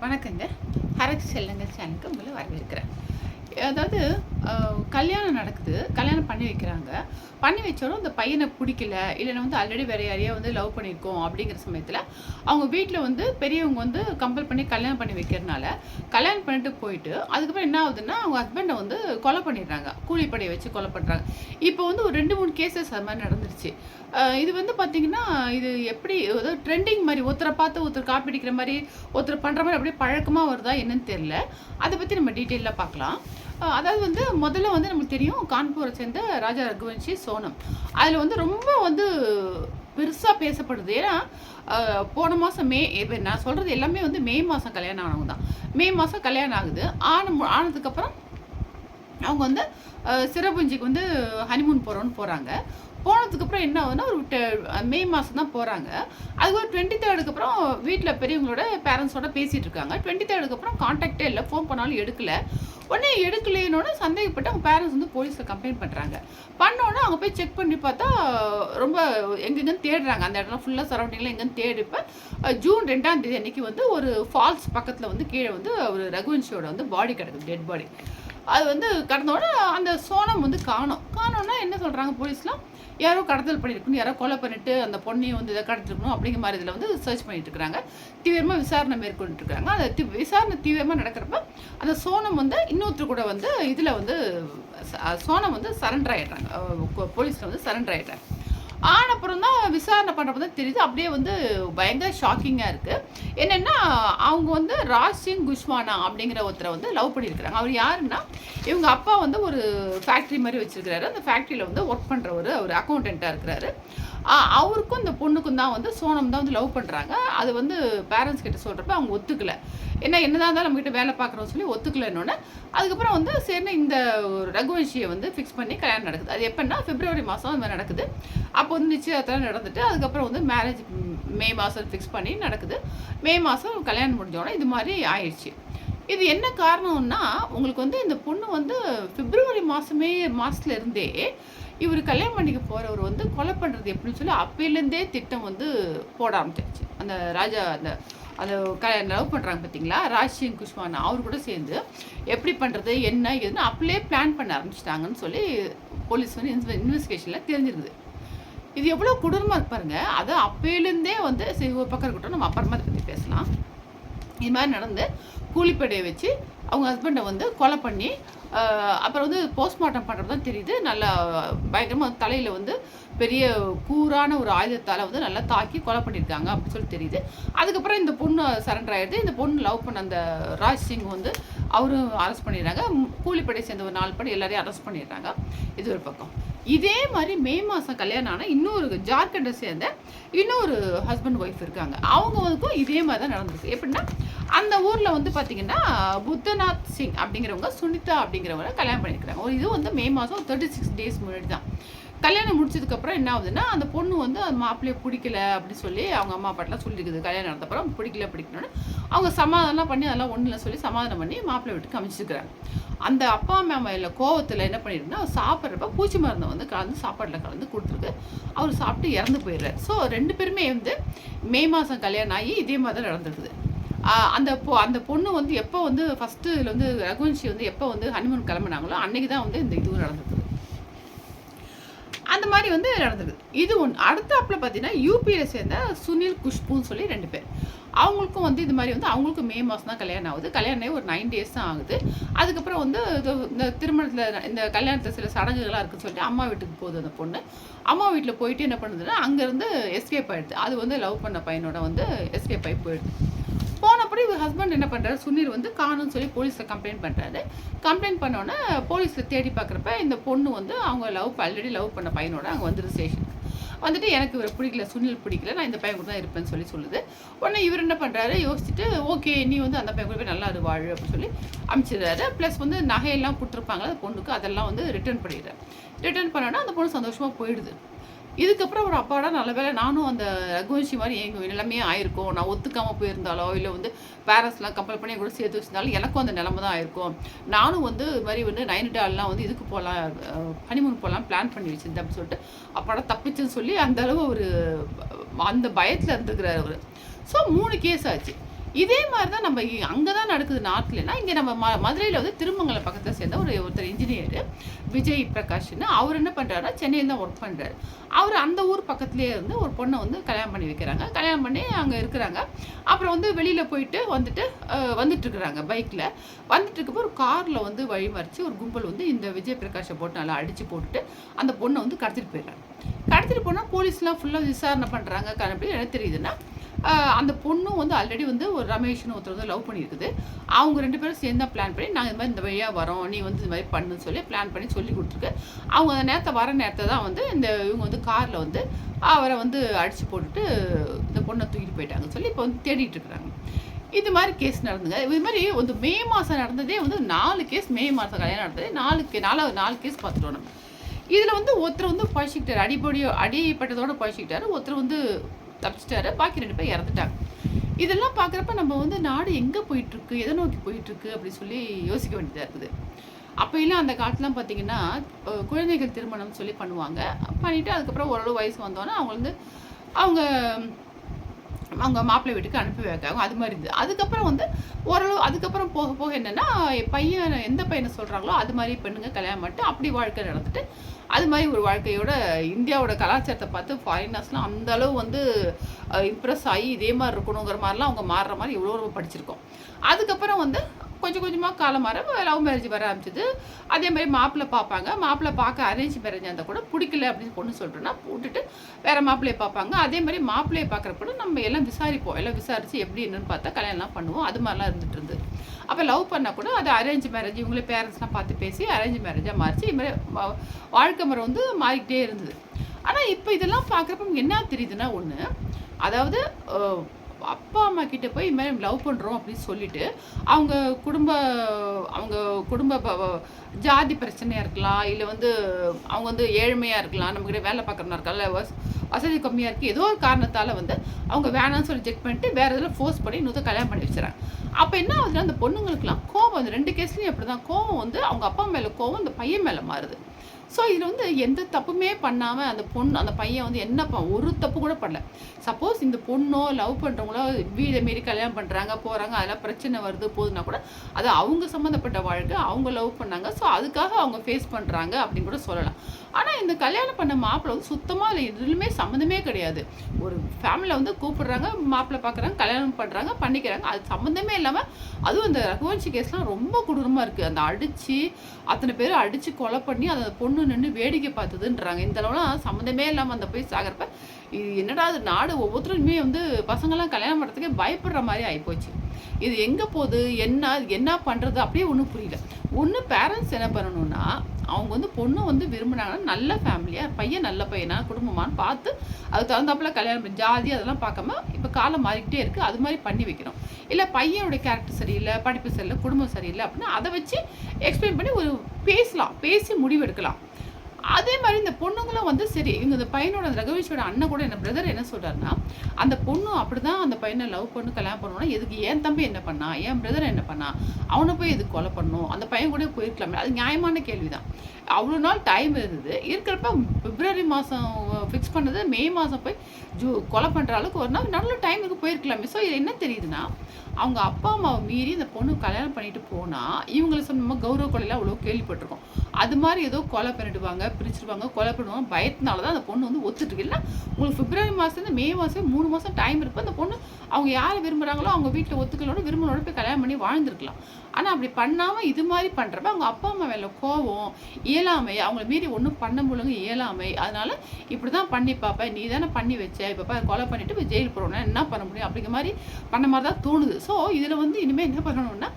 வணக்கங்க. ஹரக் செல்லுங்க சேனலுக்கு உங்களை வரவேற்கிறேன். அதாவது கல்யாணம் நடக்குது. கல்யாணம் பண்ணி வைக்கிறாங்க. பண்ணி வச்சாலும் இந்த பையனை பிடிக்கல. இல்லைன்னா வந்து ஆல்ரெடி வேற யாரையா வந்து லவ் பண்ணியிருக்கோம் அப்படிங்கிற சமயத்தில் அவங்க வீட்டில் வந்து பெரியவங்க வந்து கம்பல் பண்ணி கல்யாணம் பண்ணி வைக்கிறனால கல்யாணம் பண்ணிட்டு போயிட்டு அதுக்கப்புறம் என்ன ஆகுதுன்னா அவங்க ஹஸ்பண்டை வந்து கொலை பண்ணிடுறாங்க. கூலிப்படையை வச்சு கொலை பண்ணுறாங்க இப்போ வந்து ஒரு ரெண்டு மூணு கேசஸ் அது மாதிரி நடந்துருச்சு. இது வந்து பார்த்தீங்கன்னா இது எப்படி ஏதாவது ட்ரெண்டிங் மாதிரி ஒருத்தரை பார்த்து ஒருத்தர் காப்பி அடிக்கிற மாதிரி ஒருத்தர் பண்ணுற மாதிரி அப்படியே பழக்கமாக வருதா என்னன்னு தெரில அதை பற்றி நம்ம டீட்டெயிலாக பார்க்கலாம். அதாவது வந்து முதல்ல வந்து நமக்கு தெரியும் கான்பூரை சேர்ந்த ராஜா ரகுவன்ஷி சோனம். அதில் வந்து ரொம்ப வந்து பெருசாக பேசப்படுது. ஏன்னா போன மாதம் மே இப்போ நான் சொல்கிறது எல்லாமே வந்து மே மாதம் கல்யாணம் ஆனவங்க தான். மே மாதம் கல்யாணம் ஆகுது. ஆன ஆனதுக்கப்புறம் அவங்க வந்து சிறபுஞ்சிக்கு சிரபுஞ்சிக்கு வந்து ஹனிமூன் போகிறோன்னு போகிறாங்க போனதுக்கப்புறம் என்ன ஆகுதுன்னா ஒரு டெ மே மாதம் தான் போகிறாங்க அது ஒரு டுவெண்ட்டி தேர்டுக்கு அப்புறம் வீட்டில் பெரியவங்களோட பேரண்ட்ஸோட பேசிகிட்டு இருக்காங்க. டுவெண்ட்டி தேர்டுக்கு அப்புறம் காண்டாக்டே இல்லை. ஃபோன் பண்ணாலும் எடுக்கலை. உடனே எடுக்கலையினோட சந்தேகப்பட்டு அவங்க பேரண்ட்ஸ் வந்து போலீஸில் கம்ப்ளைண்ட் பண்ணுறாங்க பண்ணோன்னே அவங்க போய் செக் பண்ணி பார்த்தா ரொம்ப எங்கெங்கன்னு தேடுறாங்க. அந்த இடம்லாம் ஃபுல்லாக சரௌண்டிங்கில் எங்கேன்னு தேடிப்போ ஜூன் ரெண்டாம் தேதி அன்னைக்கு வந்து ஒரு ஃபால்ஸ் பக்கத்தில் வந்து கீழே வந்து ஒரு ரகுவன்ஷியோட வந்து பாடி கிடக்குது டெட் பாடி அது வந்து கடந்தோடனே அந்த சோனம் வந்து காணோம். காணோன்னா என்ன சொல்கிறாங்க போலீஸ்லாம்? யாரோ கடத்தல் பண்ணியிருக்கணும் யாரோ கொலை பண்ணிவிட்டு அந்த பொண்ணையும் வந்து இதை கடத்திருக்கணும் அப்படிங்கிற மாதிரி இதில் வந்து சர்ச் பண்ணிட்டு இருக்கிறாங்க தீவிரமாக விசாரணை மேற்கொண்டுருக்காங்க அந்த தி- விசாரணை தீவிரமாக நடக்கிறப்ப அந்த சோனம் வந்து இன்னொருத்தர் கூட வந்து இதில் வந்து சோனம் வந்து சரண்டர் ஆகிடுறாங்க போலீஸில் வந்து சரண்டர் ஆகிடுறாங்க ஆன அப்புறம் தான் விசாரணை பண்ணுறப்ப தான் தெரியுது. அப்படியே வந்து பயங்கர ஷாக்கிங்காக இருக்குது என்னென்னா அவங்க வந்து ராஜ் சிங் குஷ்வானா அப்படிங்கிற ஒருத்தரை வந்து லவ் பண்ணியிருக்கிறாங்க. அவர் யாருன்னா இவங்க அப்பா வந்து ஒரு ஃபேக்ட்ரி மாதிரி வச்சிருக்கிறாரு. அந்த ஃபேக்ட்ரியில் வந்து ஒர்க் பண்ணுறவர் அவர் அக்கௌண்டண்ட்டாக இருக்கிறாரு. அவருக்கும் இந்த பொண்ணுக்கும் தான் வந்து சோனம் தான் வந்து லவ் பண்ணுறாங்க அது வந்து பேரண்ட்ஸ் கிட்ட சொல்கிறப்ப அவங்க ஒத்துக்கல. ஏன்னா என்னதான் இருந்தாலும் நம்மகிட்ட வேலை பார்க்குறோம்னு சொல்லி ஒத்துக்கலன்னொன்னே அதுக்கப்புறம் வந்து சரின்னு இந்த ரகுவன்ஷியை வந்து ஃபிக்ஸ் பண்ணி கல்யாணம் நடக்குது. அது எப்படின்னா பிப்ரவரி மாதம் அது மாதிரி நடக்குது. அப்போ வந்து நிச்சயத்தில் நடந்துட்டு அதுக்கப்புறம் வந்து மேரேஜ் மே மாதம் ஃபிக்ஸ் பண்ணி நடக்குது. மே மாதம் கல்யாணம் முடிஞ்சோடனே இது மாதிரி ஆயிடுச்சு. இது என்ன காரணம்னா உங்களுக்கு வந்து இந்த பொண்ணு வந்து பிப்ரவரி மாதமே மாதத்துல இருந்தே இவர் கல்யாணம் பண்ணிக்க போகிறவர் வந்து கொலை பண்ணுறது எப்படின்னு சொல்லி அப்போலேருந்தே திட்டம் வந்து போட ஆரம்பிச்சிருச்சு. அந்த ராஜா அந்த அந்த க லவ் பண்ணுறாங்க பார்த்தீங்களா ராஜ்சிங் குஷ்வானா அவர் கூட சேர்ந்து எப்படி பண்ணுறது என்ன ஏதுன்னு அப்படியே பிளான் பண்ண ஆரம்பிச்சிட்டாங்கன்னு சொல்லி போலீஸ் வந்து இன்வெ இன்வெஸ்டிகேஷனில் தெரிஞ்சிருக்குது இது எவ்வளோ கொடூரமாக இருப்பாருங்க அது அப்பையிலேருந்தே வந்து சரி ஒரு பக்கம் இருக்கட்டும் நம்ம அப்புறமா அதை பற்றி பேசலாம். இது மாதிரி நடந்து கூலிப்படையை வச்சு அவங்க ஹஸ்பண்டை வந்து கொலை பண்ணி அப்புறம் வந்து போஸ்ட்மார்ட்டம் பண்ணுறது தான் தெரியுது. நல்லா பயங்கரமாக தலையில் வந்து பெரிய கூரான ஒரு ஆயுதத்தால் வந்து நல்லா தாக்கி கொலை பண்ணியிருக்காங்க அப்படின்னு சொல்லி தெரியுது. அதுக்கப்புறம் இந்த பொண்ணு சரண்டர் ஆகிடுது இந்த பொண்ணு லவ் பண்ண அந்த ராஜ் சிங் வந்து அவரும் அரெஸ்ட் பண்ணிடுறாங்க. கூலிப்படை சேர்ந்த ஒரு நாலு படி எல்லாரையும் அரெஸ்ட் பண்ணிடுறாங்க. இது ஒரு பக்கம். இதே மாதிரி மே மாதம் கல்யாணம் ஆனால் இன்னொரு ஜார்க்கண்டை சேர்ந்த இன்னொரு ஹஸ்பண்ட் ஒய்ஃப் இருக்காங்க. அவங்களுக்கும் இதே மாதிரி தான் நடந்திருக்கு. எப்படின்னா அந்த ஊரில் வந்து பார்த்தீங்கன்னா புத்தநாத் சிங் அப்படிங்கிறவங்க சுனிதா அப்படிங்கிறவங்க கல்யாணம் பண்ணியிருக்கிறாங்க. ஒரு இது வந்து மே மாதம் தேர்ட்டி சிக்ஸ் டேஸ் முன்னாடி தான். கல்யாணம் முடிச்சதுக்கப்புறம் என்ன ஆகுதுன்னா அந்த பொண்ணு வந்து அந்த மாப்பிள்ளைய பிடிக்கல அப்படின்னு சொல்லி அவங்க அம்மா அப்பாட்டெலாம் சொல்லியிருக்குது. கல்யாணம் நடந்தப்பறம் பிடிக்கல பிடிக்கணும்னு அவங்க சமாதானம் பண்ணி அதெல்லாம் ஒன்றும் இல்லை சொல்லி சமாதானம் பண்ணி மாப்பிள்ளை விட்டு அமைச்சிருக்கிறாங்க அந்த அப்பா அம்மா மேல கோவத்தில் என்ன பண்ணிருக்குன்னா அவர் சாப்பிட்றப்ப பூச்சி மருந்தை வந்து கலந்து சாப்பாட்டில் கலந்து கொடுத்துருக்கு. அவர் சாப்பிட்டு இறந்து போயிடுறாரு. ஸோ ரெண்டு பேருமே வந்து மே மாதம் கல்யாணம் ஆகி இதே மாதிரி தான் நடந்திருக்குது. அந்த பொ அந்த பொண்ணு வந்து எப்போ வந்து ஃபஸ்ட்டு இதில் வந்து ரகுவன்ஷி வந்து எப்போ வந்து ஹனிமூன் கிளம்புனாங்களோ அன்றைக்கி தான் வந்து இந்த இதுவும் நடந்திருக்குது அந்த மாதிரி வந்து நடந்திருக்குது இது ஒன்று அடுத்தாப்பில் பார்த்தீங்கன்னா யூபியில் சேர்ந்த சுனில் குஷ்புன்னு சொல்லி ரெண்டு பேர். அவங்களுக்கும் வந்து இது மாதிரி வந்து அவங்களுக்கும் மே மாதம் தான் கல்யாணம் ஆகுது. கல்யாணம் ஆகி ஒரு நைன் டேஸ் தான் ஆகுது. அதுக்கப்புறம் வந்து இந்த திருமணத்தில் இந்த கல்யாணத்தில் சில சடங்குகளாக இருக்குன்னு சொல்லிட்டு அம்மா வீட்டுக்கு போகுது அந்த பொண்ணு. அம்மா வீட்டில் போயிட்டு என்ன பண்ணுதுன்னா அங்கேருந்து எஸ்கேப் ஆயிடுது. அது வந்து லவ் பண்ண பையனோட வந்து எஸ்கேப் ஆகி போயிடுது. போனப்படி இவர் ஹஸ்பண்ட் என்ன பண்ணுறாரு சுனீர் வந்து காணும்னு சொல்லி போலீஸில் கம்ப்ளைண்ட் பண்ணுறாரு கம்ப்ளைண்ட் பண்ணோன்னே போலீஸில் தேடி பார்க்குறப்ப இந்த பொண்ணு வந்து அவங்க லவ் ஆல்ரெடி லவ் பண்ண பையனோட அங்கே வந்துரு ஸ்டேஷனுக்கு வந்துட்டு எனக்கு இவர் பிடிக்கல சுனில் பிடிக்கல நான் இந்த பையன் கூட தான் இருப்பேன்னு சொல்லி சொல்லுது. உடனே இவர் என்ன பண்ணுறாரு யோசிச்சுட்டு ஓகே நீ வந்து அந்த பையன் கூட போய் நல்லா அது வாழு அப்படின்னு சொல்லி அனுப்பிச்சிடுறாரு ப்ளஸ் வந்து நகையெல்லாம் கொடுத்துருப்பாங்க அந்த பொண்ணுக்கு அதெல்லாம் வந்து ரிட்டர்ன் பண்ணிடுறாரு. ரிட்டர்ன் பண்ணோன்னா அந்த பொண்ணு சந்தோஷமாக போயிடுது. இதுக்கப்புறம் ஒரு அப்பாடா நல்ல வேளை நானும் அந்த ரகுவன்ஷி மாதிரி எங்கள் நிலைமையே ஆயிருக்கும். நான் ஒத்துக்காமல் போயிருந்தாலோ இல்லை வந்து பேரண்ட்ஸ்லாம் கம்பல் பண்ணி கூட சேர்த்து வச்சிருந்தாலும் எனக்கும் அந்த நிலமை தான் ஆயிருக்கும். நானும் வந்து இது மாதிரி வந்து நைனிடால்லாம் வந்து இதுக்கு போகலாம் ஹனிமூன் போகலாம் பிளான் பண்ணி வச்சிருந்தேன் அப்படின்னு சொல்லிட்டு. அப்பாடா தப்பிச்சுன்னு சொல்லி அந்த அளவு ஒரு அந்த பயத்தில் இருந்துருக்கிறார் அவர். ஸோ மூணு கேஸ் ஆச்சு. இதே மாதிரி தான் நம்ம அங்கே தான் நடக்குது நார்த்லனா இங்கே நம்ம ம மதுரையில் வந்து திருமங்கலம் பக்கத்தில் சேர்ந்த ஒரு ஒருத்தர் இன்ஜினியர் விஜய் பிரகாஷ்னு அவர் என்ன பண்ணுறாருன்னா சென்னையில் தான் ஒர்க் பண்ணுறாரு அவர் அந்த ஊர் பக்கத்துலேயே இருந்து ஒரு பொண்ணை வந்து கல்யாணம் பண்ணி வைக்கிறாங்க. கல்யாணம் பண்ணி அங்கே இருக்கிறாங்க. அப்புறம் வந்து வெளியில் போயிட்டு வந்துட்டு வந்துட்டுருக்குறாங்க பைக்கில் வந்துட்டுருக்கப்போ ஒரு காரில் வந்து வழிமறித்து ஒரு கும்பல் வந்து இந்த விஜய் பிரகாஷை போட்டு நல்லா அடித்து போட்டுட்டு அந்த பொண்ணை வந்து கடத்திட்டு போயிடுறாங்க. கடத்திட்டு போனால் போலீஸ்லாம் ஃபுல்லாக விசாரணை பண்ணுறாங்க அப்படி என்ன தெரியுதுன்னா அந்த பொண்ணும் வந்து ஆல்ரெடி வந்து ஒரு ரமேஷ்னு ஒருத்தர் வந்து லவ் பண்ணியிருக்குது. அவங்க ரெண்டு பேரும் சேர்ந்து தான் பிளான் பண்ணி நாங்கள் இந்த மாதிரி இந்த வழியாக வரோம். நீ வந்து இந்த மாதிரி பண்ணுன்னு சொல்லி பிளான் பண்ணி சொல்லி கொடுத்துருக்கு. அவங்க அந்த நேரத்தை வர நேரத்தை தான் வந்து இந்த இவங்க வந்து காரில் வந்து அவரை வந்து அடித்து போட்டுட்டு இந்த பொண்ணை தூக்கிட்டு போயிட்டாங்க சொல்லி இப்போ வந்து தேடிட்டு இருக்கிறாங்க. இது மாதிரி கேஸ் நடந்துங்க. இது மாதிரி வந்து மே மாதம் நடந்ததே வந்து நாலு கேஸ் மே மாதம் கல்யாணம் நடந்ததே நாலு நாலு நாலாவது நாலு கேஸ் பார்த்துட்டோம் நம்ம. இதில் வந்து ஒருத்தர் வந்து பழச்சிக்கிட்டாரு. அடிப்படியோ அடிப்பட்டதோட பழச்சிக்கிட்டாரு. ஒருத்தர் வந்து தப்பிச்சிட்டாரு. பாக்கி ரெண்டு பேர் இறந்துட்டாங்க. இதெல்லாம் பார்க்குறப்ப நம்ம வந்து நாடு எங்கே போயிட்டுருக்கு எதை நோக்கி போயிட்டுருக்கு அப்படி சொல்லி யோசிக்க வேண்டியதாக இருக்குது. அப்போயெல்லாம் அந்த காலத்துலாம் பார்த்தீங்கன்னா குழந்தைகள் திருமணம் சொல்லி பண்ணுவாங்க. பண்ணிவிட்டு அதுக்கப்புறம் ஓரளவு வயசு வந்தோன்னே அவங்க வந்து அவங்க அவங்க மாப்பிள்ளை வீட்டுக்கு அனுப்பி வைக்காங்க அது மாதிரி இருந்தது. அதுக்கப்புறம் வந்து ஓரளவு அதுக்கப்புறம் போக போக என்னென்னா பையன் எந்த பையனை சொல்கிறாங்களோ அது மாதிரி பெண்ணுங்க கல்யாணம் பண்ணிட்டு அப்படி வாழ்க்கை நடந்துட்டு அது மாதிரி ஒரு வாழ்க்கையோட இந்தியாவோட கலாச்சாரத்தை பார்த்து ஃபாரினர்ஸ்லாம் அந்த அளவு வந்து இம்ப்ரெஸ் ஆகி இதே மாதிரி இருக்கணுங்கிற மாதிரிலாம் அவங்க மாறுற மாதிரி இவ்வளோ படிச்சிருக்கோம். அதுக்கப்புறம் வந்து கொஞ்சம் கொஞ்சமாக காலம் மாற லவ் மேரேஜ் வர ஆரம்பிச்சது. அதே மாதிரி மாப்பிள்ளை பார்ப்பாங்க. மாப்பிள்ளை பார்க்க அரேஞ்ச் மேரேஜ் இருந்தால் கூட பிடிக்கல அப்படின்னு பொண்ணு சொல்லிட்டோன்னா விட்டுட்டு வேறு மாப்பிள்ளையை பார்ப்பாங்க. அதே மாதிரி மாப்பிள்ளையை பார்க்குறப்ப நம்ம எல்லாம் விசாரிப்போம். எல்லாம் விசாரித்து எப்படி என்னன்னு பார்த்தா கல்யாணம்லாம் பண்ணுவோம். அது மாதிரிலாம் இருந்துட்டு இருந்து அப்போ லவ் பண்ணால் கூட அது அரேஞ்ச் மேரேஜ் இவங்களே பேரண்ட்ஸ்லாம் பார்த்து பேசி அரேஞ்ச் மேரேஜாக மாறிச்சு. இது மாதிரி வாழ்க்கை முறை வந்து மாறிக்கிட்டே இருந்தது. ஆனால் இப்போ இதெல்லாம் பார்க்குறப்ப என்ன தெரியுதுன்னா ஒன்று அதாவது அப்பா அம்மா கிட்ட போய் இது மாதிரி லவ் பண்ணுறோம் அப்படின்னு சொல்லிட்டு அவங்க குடும்ப அவங்க குடும்ப ப- ஜாதி பிரச்சனையாக இருக்கலாம் இல்லை வந்து அவங்க வந்து ஏழ்மையாக இருக்கலாம் நம்மக்கிட்ட வேலை பார்க்குறனா இருக்கலாம் இல்லை வச வசதி கம்மியாக இருக்குது ஏதோ ஒரு காரணத்தால் வந்து அவங்க வேணாம்னு சொல்லி செக் பண்ணிட்டு வேறு இதில் ஃபோர்ஸ் பண்ணி இன்னொரு கல்யாணம் பண்ணி வச்சுறாங்க. அப்போ என்ன ஆகுதுன்னா அந்த பொண்ணுங்களுக்குலாம் கோவம் வந்து ரெண்டு கேஸ்லையும் அப்படி தான் கோவம் வந்து அவங்க அப்பா மேலே கோவம் அந்த பையன் மேலே மாறுது. ஸோ இதில் வந்து எந்த தப்புமே பண்ணாமல் அந்த பொண்ணு அந்த பையன் வந்து என்ன ஒரு தப்பு கூட பண்ணல. சப்போஸ் இந்த பொண்ணோ லவ் பண்ணுறவங்களோ வீடை மீறி கல்யாணம் பண்ணுறாங்க போகிறாங்க அதெல்லாம் பிரச்சனை வருது போகுதுன்னா கூட அது அவங்க சம்மந்தப்பட்ட வாழ்க்கை அவங்க லவ் பண்ணாங்க. ஸோ அதுக்காக அவங்க ஃபேஸ் பண்ணுறாங்க அப்படின்னு கூட சொல்லலாம். ஆனால் இந்த கல்யாணம் பண்ண மாப்பிள்ளை வந்து சுத்தமாக அதில் எதுலுமே சம்மந்தமே கிடையாது. ஒரு ஃபேமிலியில் வந்து கூப்பிடுறாங்க மாப்பிள்ளை பார்க்குறாங்க கல்யாணம் பண்ணுறாங்க பண்ணிக்கிறாங்க. அது சம்மந்தமே இல்லாமல் அதுவும் அந்த ரகுவன்சி கேஸ்லாம் ரொம்ப கொடூரமாக இருக்குது அந்த அடித்து அத்தனை பேர் அடித்து கொலை பண்ணி அந்த பொண்ணு நின்று வேடிக்கை பார்த்ததுன்றாங்க. இந்த அளவுலாம் சம்மந்தமே இல்லாமல் அந்த போய் சாகிறப்ப இது என்னடா அது நாடு? ஒவ்வொருத்தருமே வந்து பசங்கள்லாம் கல்யாணம் பண்ணுறதுக்கே பயப்படுற மாதிரி ஆகிப்போச்சு இது எங்கே போகுது? என்ன? என்ன பண்ணுறது அப்படியே ஒன்றும் புரியல. ஒன்று பேரண்ட்ஸ் என்ன பண்ணணும்னா அவங்க வந்து பொண்ணு வந்து விரும்புனாங்கன்னா நல்ல ஃபேமிலியாக பையன் நல்ல பையனா குடும்பமான்னு பார்த்து அதுக்கு தகுந்தாப்புல கல்யாணம் பண்ணி ஜாதி அதெல்லாம் பார்க்காம இப்போ காலம் மாறிக்கிட்டே இருக்குது அது மாதிரி பண்ணி வைக்கிறோம் இல்லை பையனுடைய கேரக்டர் சரியில்லை படிப்பு சரியில்லை குடும்பம் சரியில்லை அப்படின்னா அதை வச்சு எக்ஸ்பிளைன் பண்ணி ஒரு பேசலாம். பேசி முடிவெடுக்கலாம். அதே மாதிரி இந்த பொண்ணுங்களும் வந்து சரி இவங்க இந்த பையனோட அந்த ரகவேஷோட அண்ணன் கூட என்ன பிரதர் என்ன சொல்கிறாருன்னா அந்த பொண்ணு அப்படிதான் அந்த பையனை லவ் பண்ணு கல்யாணம் பண்ணணும்னா எதுக்கு என் தம்பி என்ன பண்ணா என் பிரதர் என்ன பண்ணா அவனை போய் எதுக்கு கொலை பண்ணும் அந்த பையன் கூட போயிருக்கலாமே அது நியாயமான கேள்விதான். அவ்வளோ நாள் டைம் இருந்தது. இருக்கிறப்ப பிப்ரவரி மாதம் ஃபிக்ஸ் பண்ணது மே மாதம் போய் ஜூ கொலை பண்ணுற அளவுக்கு ஒரு நாள் நல்ல டைமுக்கு போயிருக்கலாமே. ஸோ இது என்ன தெரியுதுன்னா அவங்க அப்பா அம்மாவை மீறி இந்த பொண்ணு கல்யாணம் பண்ணிட்டு போனால் இவங்களை சொன்ன கௌரவ கொலையில் அவ்வளோ கேள்விப்பட்டிருக்கோம். அது மாதிரி ஏதோ கொலை பண்ணிடுவாங்க பிரிச்சிருவாங்க கொலை பண்ணுவாங்க பயத்தினால தான் அந்த பொண்ணு வந்து ஒத்துட்டு இல்லை. உங்களுக்கு பிப்ரவரி மாதத்துலேருந்து மே மாதம் மூணு மாதம் டைம் இருப்போ அந்த பொண்ணு அவங்க யாரை விரும்புகிறாங்களோ அவங்க வீட்டில் ஒத்துக்கலோட விரும்பலோட போய் கல்யாணம் பண்ணி வாழ்ந்துருக்கலாம். ஆனால் அப்படி பண்ணாமல் இது மாதிரி பண்ணுறப்ப அவங்க அப்பா அம்மா மேலே கோவம் இயலாமை அவங்கள மீறி ஒன்றும் பண்ண முடியலங்க இயலாமை. அதனால் இப்படி தான் பண்ணி பார்ப்பேன் நீ தானே பண்ணி வச்ச. இப்போ கொலை பண்ணிவிட்டு போய் ஜெயில் போகிறோன்னா என்ன பண்ண முடியும்? அப்படிங்கிற மாதிரி பண்ண மாதிரி தான் தோணுது. ஸோ இதில் வந்து இனிமேல் என்ன பண்ணணும்னா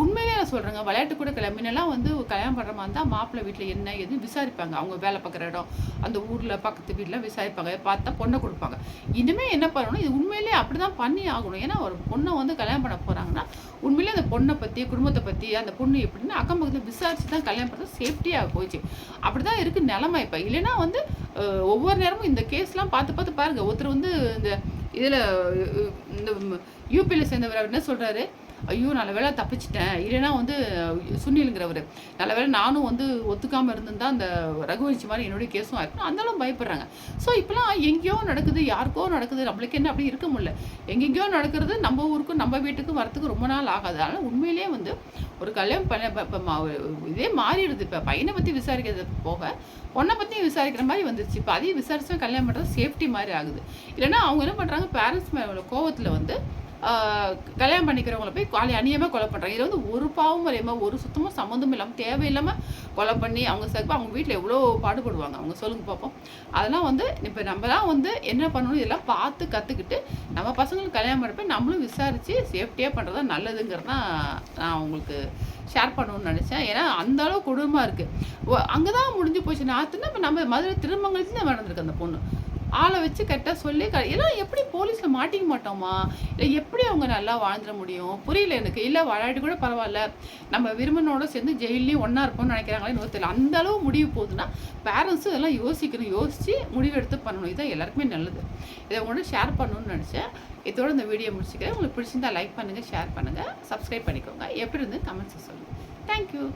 உண்மையிலே நான் சொல்கிறேங்க விளையாட்டு கூட கிளம்பினெல்லாம் வந்து கல்யாணம் பண்ணுற மாதிரி இருந்தால் மாப்பிள்ளை வீட்டில் என்ன எதுவும் விசாரிப்பாங்க. அவங்க வேலை பார்க்குற இடம் அந்த ஊரில் பக்கத்து வீட்டில் விசாரிப்பாங்க. பார்த்தா பொண்ணை கொடுப்பாங்க. இனிமேல் என்ன பண்ணணும்? இது உண்மையிலேயே அப்படி தான் பண்ணி ஆகணும். ஏன்னா ஒரு பொண்ணை வந்து கல்யாணம் பண்ண போகிறாங்கன்னா உண்மையிலே அந்த பொண்ணை பற்றி குடும்பத்தை பற்றி அந்த பொண்ணு எப்படின்னு அக்கம் பக்கத்தில் விசாரிச்சு தான் கல்யாணம் பண்ணுறது சேஃப்டியாக போச்சு. அப்படி தான் இருக்குது நிலமை இப்போ. இல்லைன்னா வந்து ஒவ்வொரு நேரமும் இந்த கேஸ்லாம் பார்த்து பார்த்து பாருங்கள் ஒருத்தர் வந்து இந்த இதில் இந்த யூபியில் சேர்ந்தவர் என்ன சொல்கிறாரு ஐயோ நல்ல வேளை தப்பிச்சிட்டேன். இல்லைன்னா வந்து சுனிலுங்கிறவர். நல்ல வேளை நானும் வந்து ஒத்துக்காமல் இருந்திருந்தா அந்த ரகுவன்சி மாதிரி என்னுடைய கேஸும் ஆயிருக்கும் அந்தளவு பயப்படுறாங்க. ஸோ இப்போலாம் எங்கேயோ நடக்குது யாருக்கோ நடக்குது நம்மளுக்கு என்ன அப்படி இருக்க முடியல. எங்கெங்கேயோ நடக்கிறது நம்ம ஊருக்கும் நம்ம வீட்டுக்கும் வரத்துக்கு ரொம்ப நாள் ஆகாது. அதனால் உண்மையிலேயே வந்து ஒரு கல்யாணம் பண்ண இப்போ மா- இதே மாறிடுது. இப்போ பையனை பற்றி விசாரிக்கிறது போக பொண்ணை பற்றியும் விசாரிக்கிற மாதிரி வந்துருச்சு. இப்போ அதையும் விசாரிச்சா கல்யாணம் பண்ணுறது சேஃப்டி மாதிரி ஆகுது. இல்லைன்னா அவங்க என்ன பண்ணுறாங்க பேரண்ட்ஸ் மேலே கோவத்தில் வந்து கல்யாணம் பண்ணிக்கிறவங்கள போய் காலி அநியமாக கொலை பண்ணுறாங்க இதில் வந்து ஒரு பாவம் வரையாமல் ஒரு சுத்தமாக சம்மந்தம் இல்லாமல் தேவையில்லாமல் கொலை பண்ணி அவங்க சேர்ப்பா அவங்க வீட்டில் எவ்வளோ பாடுபடுவாங்க? அவங்க சொல்லுங்க பார்ப்போம் அதெல்லாம் வந்து இப்போ நம்ம தான் வந்து என்ன பண்ணணும்? இதெல்லாம் பார்த்து கற்றுக்கிட்டு நம்ம பசங்களுக்கு கல்யாணம் பண்ணப்போ நம்மளும் விசாரித்து சேஃப்டியாக பண்ணுறது தான் நல்லதுங்கிறது தான் நான் உங்களுக்கு ஷேர் பண்ணணும்னு நினச்சேன். ஏன்னா அந்த அளவு கொடூரமாக இருக்குது அங்கே தான் முடிஞ்சு போச்சு. நான் நம்ம மதுரை திருமங்கலத்துல தான் நடந்திருக்கு அந்த பொண்ணு. ஆளை வச்சு கரெக்டாக சொல்லி க எல்லாம் எப்படி போலீஸில் மாட்டிக்க மாட்டோமா? இல்லை எப்படி அவங்க நல்லா வாழ்ந்துட முடியும்? புரியல எனக்கு. இல்லை வாழாடி கூட பரவாயில்ல. நம்ம விரும்பினோட சேர்ந்து ஜெயிலையும் ஒன்றா இருப்போம்னு நினைக்கிறாங்களே இன்னும் தெரியல. அந்த அளவு முடிவு போகுதுன்னா பேரண்ட்ஸும் இதெல்லாம் யோசிக்கணும். யோசித்து முடிவு எடுத்து பண்ணணும். இதுதான் எல்லாருக்குமே நல்லது. இதை உங்களோட ஷேர் பண்ணணும்னு நினச்சேன். இதோட இந்த வீடியோ முடிச்சுக்கிறேன். உங்களுக்கு பிடிச்சிருந்தா லைக் பண்ணுங்கள் ஷேர் பண்ணுங்கள் சப்ஸ்கிரைப் பண்ணிக்கோங்க. எப்படி இருந்து கமெண்ட்ஸை சொல்லுங்கள் தேங்க்யூ